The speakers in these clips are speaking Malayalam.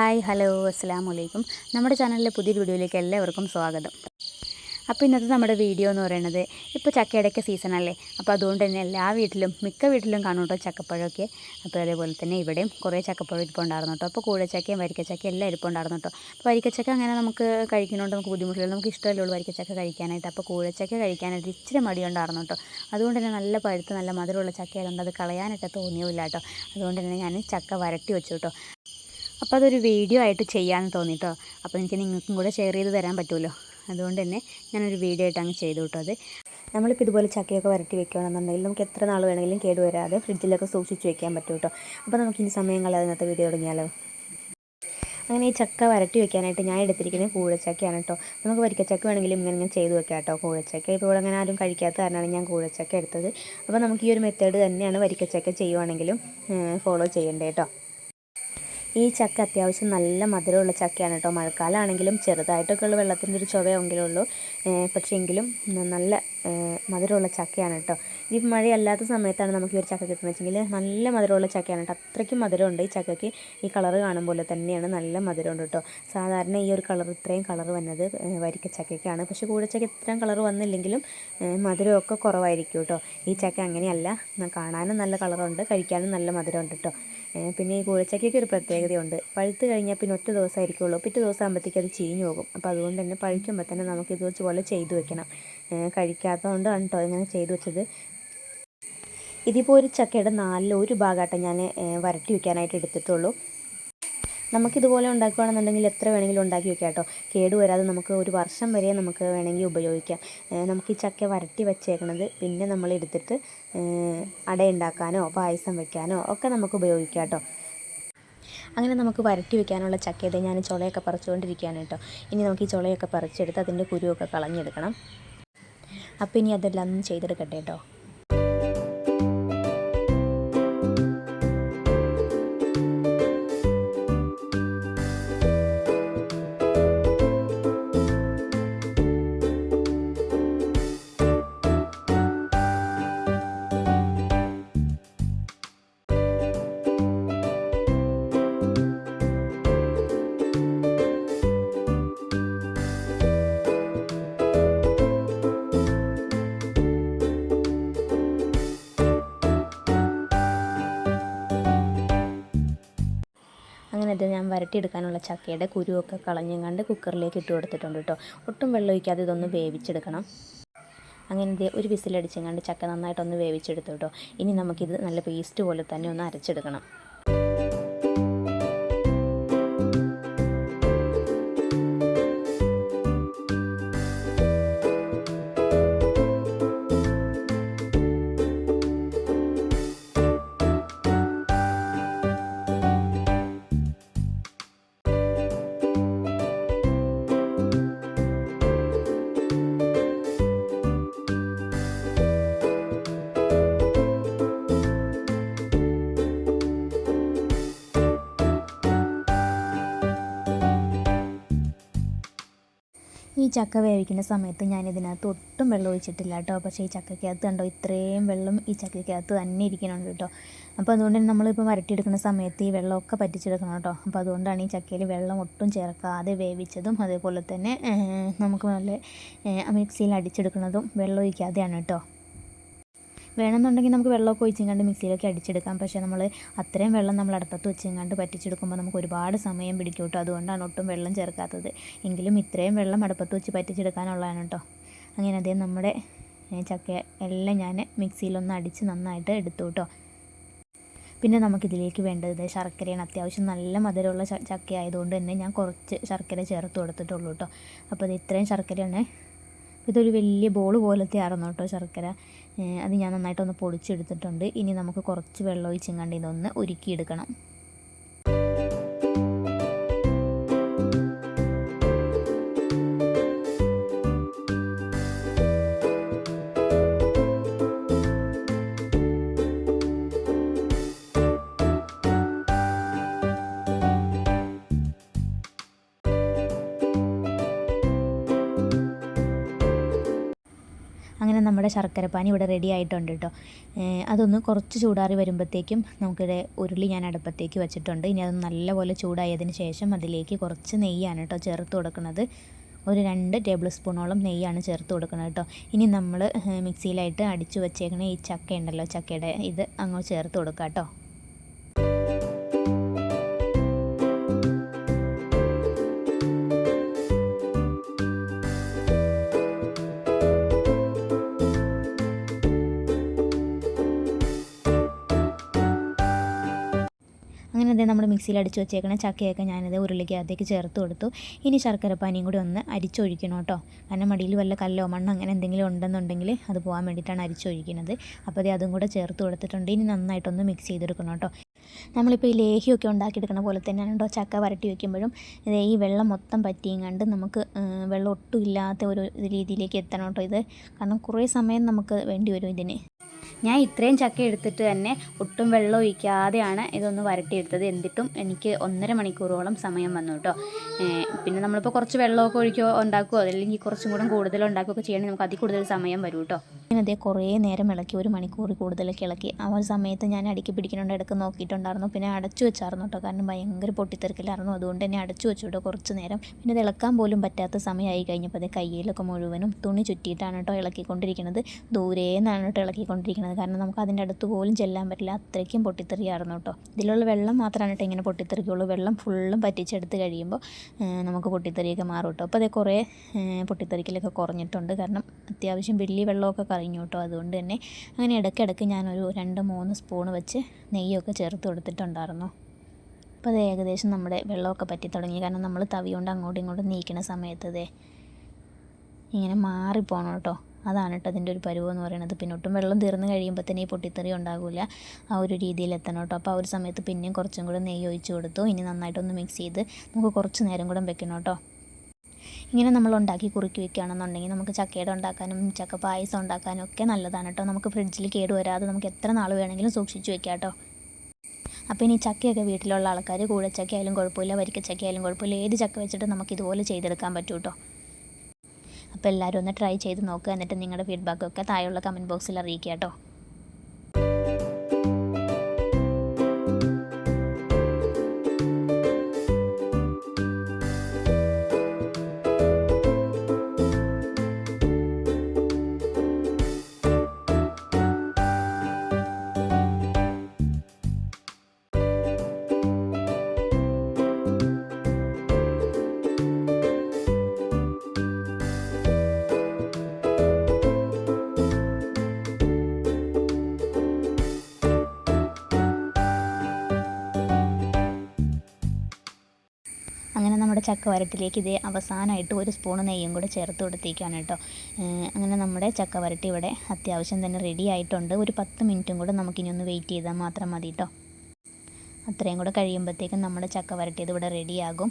ഹായ് ഹലോ അസ്സാം വലൈക്കും നമ്മുടെ ചാനലിലെ പുതിയൊരു വീഡിയോയിലേക്ക് എല്ലാവർക്കും സ്വാഗതം. അപ്പോൾ ഇന്നത്തെ നമ്മുടെ വീഡിയോ എന്ന് പറയുന്നത് ഇപ്പോൾ ചക്കയുടെയൊക്കെ സീസണല്ലേ അപ്പോൾ അതുകൊണ്ട് തന്നെ എല്ലാ വീട്ടിലും മിക്ക വീട്ടിലും കാണും കേട്ടോ ചക്കപ്പഴമൊക്കെ. അപ്പോൾ അതേപോലെ തന്നെ ഇവിടെയും കുറേ ചക്കപ്പഴം ഇരിപ്പോൾ ഉണ്ടായിരുന്നു കേട്ടോ. അപ്പോൾ കൂഴച്ചക്കയും വരിക്കച്ചക്കയും എല്ലാം ഇരിപ്പുണ്ടായിരുന്നു കേട്ടോ. അപ്പോൾ വരിക്കച്ചക്ക അങ്ങനെ നമുക്ക് കഴിക്കുന്നതുകൊണ്ട് നമുക്ക് ബുദ്ധിമുട്ടില്ല നമുക്ക് ഇഷ്ടമല്ലേ ഉള്ളൂ വരിക്കച്ചക്ക കഴിക്കാനായിട്ട്. അപ്പോൾ കൂഴച്ചക്ക കഴിക്കാനായിട്ട് ഇച്ചിരി മടിയുണ്ടായിരുന്നു കേട്ടോ. അതുകൊണ്ട് തന്നെ നല്ല പഴുത്ത് നല്ല മധുരമുള്ള ചക്കയായതുകൊണ്ട് അത് കളയാനായിട്ട് തോന്നിയില്ല കേട്ടോ. അതുകൊണ്ട് തന്നെ ഞാൻ ചക്ക വരട്ടി വെച്ചു കേട്ടോ. അപ്പോൾ അതൊരു വീഡിയോ ആയിട്ട് ചെയ്യാമെന്ന് തോന്നിട്ടോ അപ്പോൾ എനിക്ക് നിങ്ങൾക്കും കൂടെ ഷെയർ ചെയ്ത് തരാൻ പറ്റുമല്ലോ അതുകൊണ്ട് തന്നെ ഞാനൊരു വീഡിയോ ആയിട്ട് അങ്ങ് ചെയ്തു കേട്ടോ അത്. നമ്മളിപ്പോൾ ഇതുപോലെ ചക്കയൊക്കെ വരട്ടി വെക്കുകയാണെന്നുണ്ടെങ്കിൽ നമുക്ക് എത്ര നാൾ വേണമെങ്കിലും കേടുവരാതെ ഫ്രിഡ്ജിലൊക്കെ സൂക്ഷിച്ച് വെക്കാൻ പറ്റും കേട്ടോ അപ്പോൾ നമുക്ക് ഇനി സമയം കളയാതെ ഇന്നത്തെ വീഡിയോ തുടങ്ങിയാലോ? അങ്ങനെ ഈ ചക്ക വരട്ടി വെക്കാനായിട്ട് ഞാൻ എടുത്തിരിക്കുന്നത് കൂഴച്ചക്കയാണ് കേട്ടോ നമുക്ക് വരിക്കച്ചക്ക വേണമെങ്കിലും ഇങ്ങനെ ഇങ്ങനെ ചെയ്ത് വെക്കാം കേട്ടോ കൂഴച്ചക്ക. ഇപ്പോൾ ഇവിടെ അങ്ങനെ ആരും കഴിക്കാത്ത കാരണമാണ് ഞാൻ കൂഴച്ചക്ക എടുത്തത്. അപ്പോൾ നമുക്ക് ഈ ഒരു മെത്തേഡ് തന്നെയാണ് വരിക്കച്ചക്ക ചെയ്യുവാണെങ്കിലും ഫോളോ ചെയ്യേണ്ടത് കേട്ടോ ഈ ചക്ക അത്യാവശ്യം നല്ല മധുരമുള്ള ചക്കയാണ് കേട്ടോ. മഴക്കാലമാണെങ്കിലും ചെറുതായിട്ടൊക്കെ ഉള്ള വെള്ളത്തിന്റെ ഒരു ചുവയെങ്കിലും ഉള്ളൂ. പക്ഷേ എങ്കിലും നല്ല മധുരമുള്ള ചക്കയാണ് കേട്ടോ. ഇനി മഴയല്ലാത്ത സമയത്താണ് നമുക്ക് ഈ ഒരു ചക്ക കിട്ടുന്നത് വെച്ചെങ്കിൽ നല്ല മധുരമുള്ള ചക്കയാണ് കേട്ടോ. അത്രയ്ക്കും മധുരമുണ്ട്. ഈ ചക്കയ്ക്ക് ഈ കളർ കാണുമ്പോൾ തന്നെയാണ് നല്ല മധുരമുണ്ട് കേട്ടോ. സാധാരണ ഈ ഒരു കളർ ഇത്രയും കളർ വന്നത് വരിക്ക ചക്കയ്ക്കാണ്. പക്ഷേ കൂടച്ചക്ക ഇത്രയും കളർ വന്നില്ലെങ്കിലും മധുരമൊക്കെ കുറവായിരിക്കും കേട്ടോ. ഈ ചക്ക അങ്ങനെയല്ല. കാണാനും നല്ല കളറുണ്ട് കഴിക്കാനും നല്ല മധുരമുണ്ട് കേട്ടോ. പിന്നെ ഈ കൂഴച്ചക്കയ്ക്ക് ഒരു പ്രത്യേകതയുണ്ട്. പഴുത്ത് കഴിഞ്ഞാൽ പിന്നെ ഒറ്റ ദിവസമായിരിക്കുള്ളൂ പിറ്റേ ദിവസം ആകുമ്പോഴത്തേക്ക് അത് ചീഞ്ഞു പോകും. അപ്പോൾ അതുകൊണ്ട് തന്നെ പഴുക്കുമ്പോൾ തന്നെ നമുക്ക് ഇത് വെച്ചുപോലെ ചെയ്തു വെക്കണം. കഴിക്കാത്തതുകൊണ്ടാണ് കേട്ടോ ഇങ്ങനെ ചെയ്തു വെച്ചത്. ഇതിപ്പോൾ ഒരു ചക്കയുടെ നാലിൽ ഒരു ഭാഗമായിട്ട് ഞാൻ വരട്ടി വയ്ക്കാനായിട്ട് എടുത്തിട്ടുള്ളൂ. നമുക്കിതുപോലെ ഉണ്ടാക്കുകയാണെന്നുണ്ടെങ്കിൽ എത്ര വേണമെങ്കിലും ഉണ്ടാക്കി വെക്കാം കേട്ടോ. കേടുവരാതെ നമുക്ക് ഒരു വർഷം വരെ നമുക്ക് വേണമെങ്കിൽ ഉപയോഗിക്കാം. നമുക്ക് ഈ ചക്ക വരട്ടി വെച്ചേക്കണത് പിന്നെ നമ്മൾ എടുത്തിട്ട് അട ഉണ്ടാക്കാനോ പായസം വെക്കാനോ ഒക്കെ നമുക്ക് ഉപയോഗിക്കാം കേട്ടോ. അങ്ങനെ നമുക്ക് വരട്ടി വെക്കാനുള്ള ചക്കയത് ഞാൻ ചുളയൊക്കെ പറിച്ചുകൊണ്ടിരിക്കുകയാണ് കേട്ടോ. ഇനി നമുക്ക് ഈ ചുളയൊക്കെ പറിച്ചെടുത്ത് അതിന്റെ കുരുവൊക്കെ കളഞ്ഞെടുക്കണം. അപ്പോൾ ഇനി അതെല്ലാം ചെയ്തെടുക്കട്ടെ കേട്ടോ. ഇത് ഞാൻ വരട്ടിയെടുക്കാനുള്ള ചക്കയുടെ കുരുവൊക്കെ കളഞ്ഞും കണ്ട് കുക്കറിലേക്ക് ഇട്ട് കൊടുത്തിട്ടുണ്ട് കേട്ടോ. ഒട്ടും വെള്ളം ഒഴിക്കാതെ ഇതൊന്ന് വേവിച്ചെടുക്കണം. അങ്ങനെ ഒരു കണ്ട് ചക്ക നന്നായിട്ടൊന്ന് വേവിച്ചെടുത്തു കേട്ടോ. ഇനി നമുക്കിത് നല്ല പേസ്റ്റ് പോലെ തന്നെ ഒന്ന് അരച്ചെടുക്കണം. ഈ ചക്ക വേവിക്കുന്ന സമയത്ത് ഞാൻ ഇതിനകത്ത് ഒട്ടും വെള്ളം ഒഴിച്ചിട്ടില്ല കേട്ടോ. പക്ഷേ ഈ ചക്കയ്ക്കകത്ത് കണ്ടോ ഇത്രയും വെള്ളം ഈ ചക്കയ്ക്കകത്ത് തന്നെ ഇരിക്കുന്നുണ്ട് കേട്ടോ. അപ്പോൾ അതുകൊണ്ട് തന്നെ നമ്മളിപ്പോൾ വരട്ടിയെടുക്കുന്ന സമയത്ത് ഈ വെള്ളമൊക്കെ പറ്റിച്ചെടുക്കണം കേട്ടോ. അപ്പോൾ അതുകൊണ്ടാണ് ഈ ചക്കയിൽ വെള്ളം ഒട്ടും ചേർക്കാതെ വേവിച്ചതും അതേപോലെ തന്നെ നമുക്ക് നല്ല മിക്സിയിൽ അടിച്ചെടുക്കുന്നതും വെള്ളം ഒഴിക്കാതെയാണ് കേട്ടോ. വേണമെന്നുണ്ടെങ്കിൽ നമുക്ക് വെള്ളമൊക്കെ ഒഴിച്ചിങ്ങാണ്ട് മിക്സിയിലൊക്കെ അടിച്ചെടുക്കാം. പക്ഷേ നമ്മൾ അത്രയും വെള്ളം നമ്മൾ അടുപ്പത്ത് വെച്ചെങ്ങാണ്ട് പറ്റിച്ചെടുക്കുമ്പോൾ നമുക്ക് ഒരുപാട് സമയം പിടിക്കും കേട്ടോ. അതുകൊണ്ടാണ് ഒട്ടും വെള്ളം ചേർക്കാത്തത്. എങ്കിലും ഇത്രയും വെള്ളം അടുപ്പത്ത് വെച്ച് പറ്റിച്ചെടുക്കാനുള്ളതാണ് കേട്ടോ. അങ്ങനെ അതേ നമ്മുടെ ചക്ക എല്ലാം ഞാൻ മിക്സിയിലൊന്ന് അടിച്ച് നന്നായിട്ട് എടുത്തു കേട്ടോ. പിന്നെ നമുക്കിതിലേക്ക് വേണ്ടത് ശർക്കരയാണ്. അത്യാവശ്യം നല്ല മധുരമുള്ള ചക്ക ആയതുകൊണ്ട് തന്നെ ഞാൻ കുറച്ച് ശർക്കര ചേർത്ത് കൊടുത്തിട്ടുള്ളൂ കേട്ടോ. അപ്പോൾ ഇത് ഇത്രയും ശർക്കരയാണ്. ഇതൊരു വലിയ ബോൾ പോലത്തെ ആയിരുന്നു കേട്ടോ ശർക്കര. അത് ഞാൻ നന്നായിട്ടൊന്ന് പൊടിച്ചെടുത്തിട്ടുണ്ട്. ഇനി നമുക്ക് കുറച്ച് വെള്ളം ഒഴിച്ചെങ്ങാണ്ട് ഇതൊന്ന് ഉരുക്കിയെടുക്കണം. നമ്മുടെ ശർക്കരപ്പാനി ഇവിടെ റെഡി ആയിട്ടുണ്ട് കേട്ടോ അതൊന്ന് കുറച്ച് ചൂടാറി വരുമ്പോഴത്തേക്കും നമുക്കിവിടെ ഉരുളി ഞാൻ അടുപ്പത്തേക്ക് വെച്ചിട്ടുണ്ട്. ഇനി അത് നല്ലപോലെ ചൂടായതിന് ശേഷം അതിലേക്ക് കുറച്ച് നെയ്യാണ് കേട്ടോ ചേർത്ത് കൊടുക്കുന്നത്. ഒരു രണ്ട് ടേബിൾ സ്പൂണോളം നെയ്യാണ് ചേർത്ത് കൊടുക്കുന്നത് കേട്ടോ ഇനി നമ്മൾ മിക്സിയിലായിട്ട് അടിച്ചു വെച്ചേക്കണ ഈ ചക്ക ഉണ്ടല്ലോ ചക്കയുടെ ഇത് അങ്ങോട്ട് ചേർത്ത് കൊടുക്കാം കേട്ടോ മിക്സിയിൽ അടിച്ച് വെച്ചേക്കണ ചക്കയൊക്കെ ഞാനത് ഉരുളിക്കകത്തേക്ക് ചേർത്ത് കൊടുത്തു. ഇനി ശർക്കര പാനിയും കൂടി ഒന്ന് അരിച്ചൊഴിക്കണം കേട്ടോ. കാരണം മടിയിൽ വല്ല കല്ലോ മണ്ണോ അങ്ങനെ എന്തെങ്കിലും ഉണ്ടെന്നുണ്ടെങ്കിൽ അത് പോകാൻ വേണ്ടിയിട്ടാണ് അരിച്ചൊഴിക്കുന്നത് അപ്പോൾ അത് അതും കൂടെ ചേർത്ത് കൊടുത്തിട്ടുണ്ട്. ഇനി നന്നായിട്ടൊന്ന് മിക്സ് ചെയ്തെടുക്കണം കേട്ടോ. നമ്മളിപ്പോൾ ഈ ലേഹ്യമൊക്കെ ഉണ്ടാക്കിയെടുക്കുന്ന പോലെ തന്നെയാണ് കേട്ടോ ചക്ക വരട്ടി വയ്ക്കുമ്പോഴും ഈ വെള്ളം മൊത്തം പറ്റിയും കണ്ട് നമുക്ക് വെള്ളം ഒട്ടും ഇല്ലാത്ത ഒരു രീതിയിലേക്ക് എത്തണം കേട്ടോ ഇത്. കാരണം കുറേ സമയം നമുക്ക് വേണ്ടി വരും ഇതിന്. ഞാൻ ഇത്രയും ചക്ക എടുത്തിട്ട് തന്നെ ഒട്ടും വെള്ളം ഒഴിക്കാതെയാണ് ഇതൊന്ന് വരട്ടിയെടുത്തത്. എന്നിട്ടും എനിക്ക് ഒന്നര മണിക്കൂറോളം സമയം വന്നു കേട്ടോ. പിന്നെ നമ്മളിപ്പോൾ കുറച്ച് വെള്ളമൊക്കെ ഒഴിക്കുകയോ ഉണ്ടാക്കുകയോ അല്ലെങ്കിൽ കുറച്ചും കൂടെ കൂടുതൽ ഉണ്ടാക്കുകയൊക്കെ ചെയ്യണമെങ്കിൽ നമുക്ക് അതിൽ കൂടുതൽ സമയം വരും കേട്ടോ. ഞാൻ അതേ കുറേ നേരം ഇളക്കി ഒരു മണിക്കൂർ കൂടുതലൊക്കെ ഇളക്കി. ആ ഒരു സമയത്ത് ഞാൻ അടുക്കി പിടിക്കുന്നുണ്ട് ഇടയ്ക്ക് നോക്കിയിട്ടുണ്ടായിരുന്നു. പിന്നെ അടച്ചു വെച്ചായിരുന്നു കേട്ടോ. കാരണം ഭയങ്കര പൊട്ടിത്തെറിക്കലായിരുന്നു അതുകൊണ്ട് തന്നെ അടച്ചു വെച്ചു കേട്ടോ കുറച്ച് നേരം. പിന്നെ ഇത് ഇളക്കാൻ പോലും പറ്റാത്ത സമയമായി കഴിഞ്ഞപ്പോൾ അത് കയ്യിലൊക്കെ മുഴുവനും തുണി ചുറ്റിയിട്ടാണ് കേട്ടോ ഇളക്കിക്കൊണ്ടിരിക്കുന്നത്. ദൂരേന്നാണ് കേട്ടോ ഇളക്കിക്കൊണ്ടിരിക്കുന്നത്. കാരണം നമുക്ക് അതിന്റെ അടുത്ത് പോലും ചെല്ലാൻ പറ്റില്ല. അത്രയ്ക്കും പൊട്ടിത്തെറിയായിരുന്നു കേട്ടോ. ഇതിലുള്ള വെള്ളം മാത്രമാണ് കേട്ടോ ഇങ്ങനെ പൊട്ടിത്തെറിക്കുള്ളൂ. വെള്ളം ഫുള്ളും പറ്റിച്ചെടുത്ത് കഴിയുമ്പോൾ നമുക്ക് പൊട്ടിത്തെറിയൊക്കെ മാറും കേട്ടോ. അപ്പോൾ അതേ കുറേ പൊട്ടിത്തെറിക്കലൊക്കെ കുറഞ്ഞിട്ടുണ്ട്. കാരണം അത്യാവശ്യം വലിയ വെള്ളമൊക്കെ കറിഞ്ഞു കേട്ടോ. അതുകൊണ്ട് തന്നെ അങ്ങനെ ഇടയ്ക്കിടയ്ക്ക് ഞാനൊരു രണ്ട് മൂന്ന് സ്പൂണ് വെച്ച് നെയ്യൊക്കെ ചേർത്ത് കൊടുത്തിട്ടുണ്ടായിരുന്നു. അപ്പോൾ അത് ഏകദേശം നമ്മുടെ വെള്ളമൊക്കെ പറ്റി തുടങ്ങി. കാരണം നമ്മൾ തവി കൊണ്ട് അങ്ങോട്ടും ഇങ്ങോട്ടും നീക്കുന്ന സമയത്ത് ദേ ഇങ്ങനെ മാറിപ്പോണം കേട്ടോ. അതാണ് കേട്ടോ അതിന്റെ ഒരു പരുവം എന്ന് പറയുന്നത് പിന്നെ ഒട്ടും വെള്ളം തീർന്നു കഴിയുമ്പോൾ തന്നെ ഈ പൊട്ടിത്തെറി ഉണ്ടാകില്ല ആ ഒരു രീതിയിൽ എത്തണം കേട്ടോ അപ്പോൾ ആ ഒരു സമയത്ത് പിന്നെയും കുറച്ചും കൂടെ നെയ്യ് ഒഴിച്ച് കൊടുത്തു. ഇനി നന്നായിട്ടൊന്ന് മിക്സ് ചെയ്ത് നമുക്ക് കുറച്ച് നേരം കൂടെ വെക്കണം കേട്ടോ ഇങ്ങനെ നമ്മൾ ഉണ്ടാക്കി കുറുക്കി വെക്കുകയാണെന്നുണ്ടെങ്കിൽ നമുക്ക് ചക്കയുടെ ഉണ്ടാക്കാനും ചക്ക പായസം ഉണ്ടാക്കാനും ഒക്കെ നല്ലതാണ് കേട്ടോ നമുക്ക് ഫ്രിഡ്ജിൽ കേട് വരാതെ നമുക്ക് എത്ര നാൾ വേണമെങ്കിലും സൂക്ഷിച്ച് വെക്കാം കേട്ടോ അപ്പോൾ ഇനി ചക്കയൊക്കെ വീട്ടിലുള്ള ആൾക്കാർ കൂടെ ചക്കയായാലും കുഴപ്പമില്ല വരിക്കച്ചക്കയായാലും കുഴപ്പമില്ല. ഏത് ചക്ക വെച്ചിട്ട് നമുക്ക് ഇതുപോലെ ചെയ്തെടുക്കാൻ പറ്റും കേട്ടോ അപ്പോൾ എല്ലാവരും ഒന്ന് ട്രൈ ചെയ്ത് നോക്കുക എന്നിട്ട് നിങ്ങളുടെ ഫീഡ്ബാക്കൊക്കെ താഴെയുള്ള കമന്റ് ബോക്സിൽ അറിയിക്കുക കേട്ടോ. അങ്ങനെ നമ്മുടെ ചക്ക വരട്ടിലേക്ക് ഇതേ അവസാനമായിട്ട് ഒരു സ്പൂൺ നെയ്യും കൂടെ ചേർത്ത് കൊടുത്തേക്കാണ് കേട്ടോ. അങ്ങനെ നമ്മുടെ ചക്ക വരട്ടി ഇവിടെ അത്യാവശ്യം തന്നെ റെഡി ആയിട്ടുണ്ട്. ഒരു പത്ത് മിനിറ്റും കൂടെ നമുക്കിനി ഒന്ന് വെയിറ്റ് ചെയ്താൽ മാത്രം മതി കേട്ടോ. അത്രയും കൂടെ കഴിയുമ്പോഴത്തേക്കും നമ്മുടെ ചക്ക വരട്ടിയത് ഇവിടെ റെഡിയാകും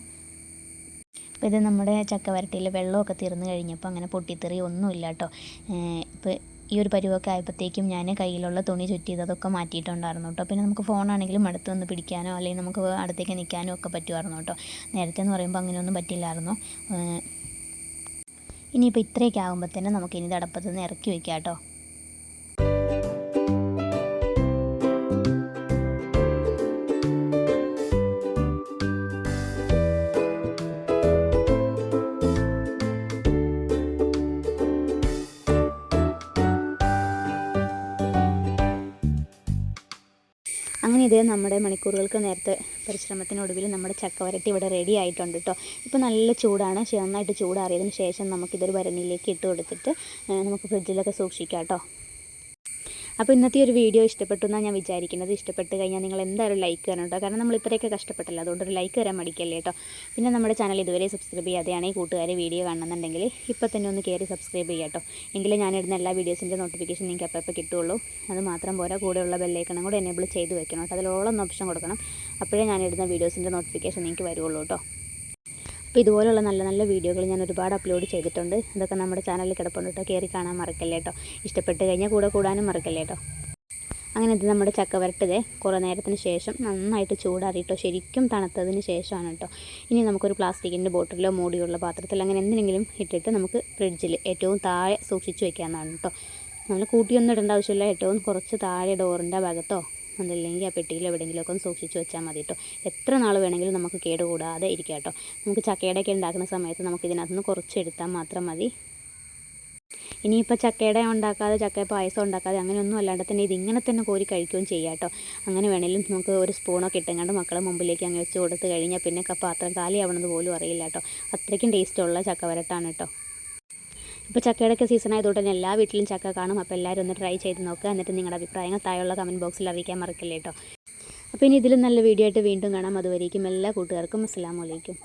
അപ്പോൾ ഇത് നമ്മുടെ ചക്ക വരട്ടിയിൽ വെള്ളമൊക്കെ തീർന്നു കഴിഞ്ഞപ്പോൾ അങ്ങനെ പൊട്ടിത്തെറി ഒന്നുമില്ല കേട്ടോ. ഇപ്പോൾ ഈ ഒരു പരുവൊക്കെ ആയപ്പോഴത്തേക്കും ഞാൻ കയ്യിലുള്ള തുണി ചുറ്റിയത് അതൊക്കെ മാറ്റിയിട്ടുണ്ടായിരുന്നു കേട്ടോ പിന്നെ നമുക്ക് ഫോണാണെങ്കിലും അടുത്ത് വന്ന് പിടിക്കാനോ അല്ലെങ്കിൽ നമുക്ക് അടുത്തേക്ക് നിൽക്കാനോ ഒക്കെ പറ്റുമായിരുന്നു കേട്ടോ നേരത്തെ എന്ന് പറയുമ്പോൾ അങ്ങനെയൊന്നും പറ്റില്ലായിരുന്നു. ഇനിയിപ്പോൾ ഇത്രയൊക്കെ ആകുമ്പോൾ തന്നെ നമുക്ക് ഇനി ഇത് ഇറക്കി വെക്കാം കേട്ടോ ഇതേ നമ്മുടെ മണിക്കൂറുകൾക്ക് നേരത്തെ പരിശ്രമത്തിനൊടുവിൽ നമ്മുടെ ചക്ക വരട്ടി ഇവിടെ റെഡി ആയിട്ടുണ്ട് കേട്ടോ ഇപ്പോൾ നല്ല ചൂടാണ്. നന്നായിട്ട് ചൂടാറിയതിന് ശേഷം നമുക്കിതൊരു ഭരണിയിലേക്ക് ഇട്ട് കൊടുത്തിട്ട് നമുക്ക് ഫ്രിഡ്ജിലൊക്കെ സൂക്ഷിക്കാം കേട്ടോ അപ്പോൾ ഇന്നത്തെ ഒരു വീഡിയോ ഇഷ്ടപ്പെട്ടു എന്നാണ് ഞാൻ വിചാരിക്കുന്നത്. ഇഷ്ടപ്പെട്ട് കഴിഞ്ഞാൽ നിങ്ങൾ എന്തായാലും ലൈക്ക് തരണം കേട്ടോ. കാരണം നമ്മൾ ഇത്രയൊക്കെ കഷ്ടപ്പെട്ടല്ലോ. അതുകൊണ്ട് ഒരു ലൈക്ക് തരാൻ മടിക്കല്ലേ കേട്ടോ. പിന്നെ നമ്മുടെ ചാനൽ ഇതുവരെ സബ്സ്ക്രൈബ് ചെയ്യാതെയാണെങ്കിൽ കൂട്ടുകാരെ വീഡിയോ കാണണമെന്നുണ്ടെങ്കിൽ ഇപ്പോൾ തന്നെ ഒന്ന് കയറി സബ്സ്ക്രൈബ് ചെയ്യാം കേട്ടോ. എങ്കിലേ ഞാനിടുന്ന എല്ലാ വീഡിയോസിന്റെ നോട്ടിഫിക്കേഷൻ നിങ്ങൾക്ക് അപ്പോൾ അപ്പോൾ കിട്ടുള്ളൂ. അത് മാത്രം പോരാ. കൂടെയുള്ള ബെല്ലൈക്കണം കൂടെ എനേബിൾ ചെയ്ത് വെക്കണം കേട്ടോ. അതിലോളം ഓപ്ഷൻ കൊടുക്കണം. അപ്പോഴേ ഞാനിടുന്ന വീഡിയോസിന്റെ നോട്ടിഫിക്കേഷൻ നിങ്ങൾക്ക് വരുള്ളൂ കേട്ടോ. അപ്പോൾ ഇതുപോലുള്ള നല്ല നല്ല വീഡിയോകൾ ഞാൻ ഒരുപാട് അപ്ലോഡ് ചെയ്തിട്ടുണ്ട്. അതൊക്കെ നമ്മുടെ ചാനലിൽ കിടപ്പുണ്ട് കേട്ടോ. കയറി കാണാൻ മറക്കല്ലേ കേട്ടോ. ഇഷ്ടപ്പെട്ട് കഴിഞ്ഞാൽ കൂടെ കൂടാനും മറക്കല്ലേ കേട്ടോ. അങ്ങനെ ഇത് നമ്മുടെ ചക്ക വരട്ടത്. കുറേ നേരത്തിന് ശേഷം നന്നായിട്ട് ചൂടാറിയിട്ടോ. ശരിക്കും തണുത്തതിന് ശേഷമാണ് കേട്ടോ. ഇനി നമുക്കൊരു പ്ലാസ്റ്റിക്കിന്റെ ബോട്ടിലോ മൂടിയുള്ള പാത്രത്തിലോ അങ്ങനെ എന്തിനെങ്കിലും ഇട്ടിട്ട് നമുക്ക് ഫ്രിഡ്ജിൽ ഏറ്റവും താഴെ സൂക്ഷിച്ച് വെക്കാവുന്നതാണ് കേട്ടോ. നമ്മൾ കൂട്ടിയൊന്നും ഇടേണ്ട ആവശ്യമില്ല. ഏറ്റവും കുറച്ച് താഴെ ഡോറിന്റെ ഭാഗത്തോ അതല്ലെങ്കിൽ ആ പെട്ടിയിൽ എവിടെയെങ്കിലുമൊക്കെ ഒന്ന് സൂക്ഷിച്ച് വെച്ചാൽ മതി കേട്ടോ എത്ര നാൾ വേണമെങ്കിലും നമുക്ക് കേടുകൂടാതെ ഇരിക്കാം കേട്ടോ നമുക്ക് ചക്കയുടെയൊക്കെ ഉണ്ടാക്കുന്ന സമയത്ത് നമുക്ക് ഇതിനകത്ത് നിന്ന് കുറച്ച് എടുത്താൽ മാത്രം മതി. ഇനിയിപ്പോൾ ചക്കയുടെ ഉണ്ടാക്കാതെ ചക്ക പായസം ഉണ്ടാക്കാതെ അങ്ങനെയൊന്നും അല്ലാണ്ട് തന്നെ ഇത് ഇങ്ങനെ തന്നെ കോരി കഴിക്കുകയും ചെയ്യാം കേട്ടോ അങ്ങനെ വേണമെങ്കിലും നമുക്ക് ഒരു സ്പൂണൊക്കെ ഇട്ടെങ്ങാണ്ട് മക്കളെ മുമ്പിലേക്ക് അങ്ങ് വെച്ച് കൊടുത്ത് കഴിഞ്ഞാൽ പിന്നെ പാത്രം കാലിയാവണമെന്ന് പോലും അറിയില്ല കേട്ടോ അത്രയ്ക്കും ടേസ്റ്റുള്ള ചക്ക വരട്ടാണ് കേട്ടോ ഇപ്പോൾ ചക്കയുടെയൊക്കെ സീസൺ ആയതുകൊണ്ട് തന്നെ എല്ലാ വീട്ടിലും ചക്ക കാണും. അപ്പോൾ എല്ലാവരും ഒന്ന് ട്രൈ ചെയ്ത് നോക്കുക എന്നിട്ട് നിങ്ങളുടെ അഭിപ്രായങ്ങൾ താഴെയുള്ള കമന്റ് ബോക്സിൽ അറിയിക്കാൻ മറക്കില്ല കേട്ടോ അപ്പോൾ ഇനി ഇതിലും നല്ല വീഡിയോ ആയിട്ട് വീണ്ടും കാണാം. അതുവരേക്കും എല്ലാ കൂട്ടുകാർക്കും അസ്സാം വലൈക്കും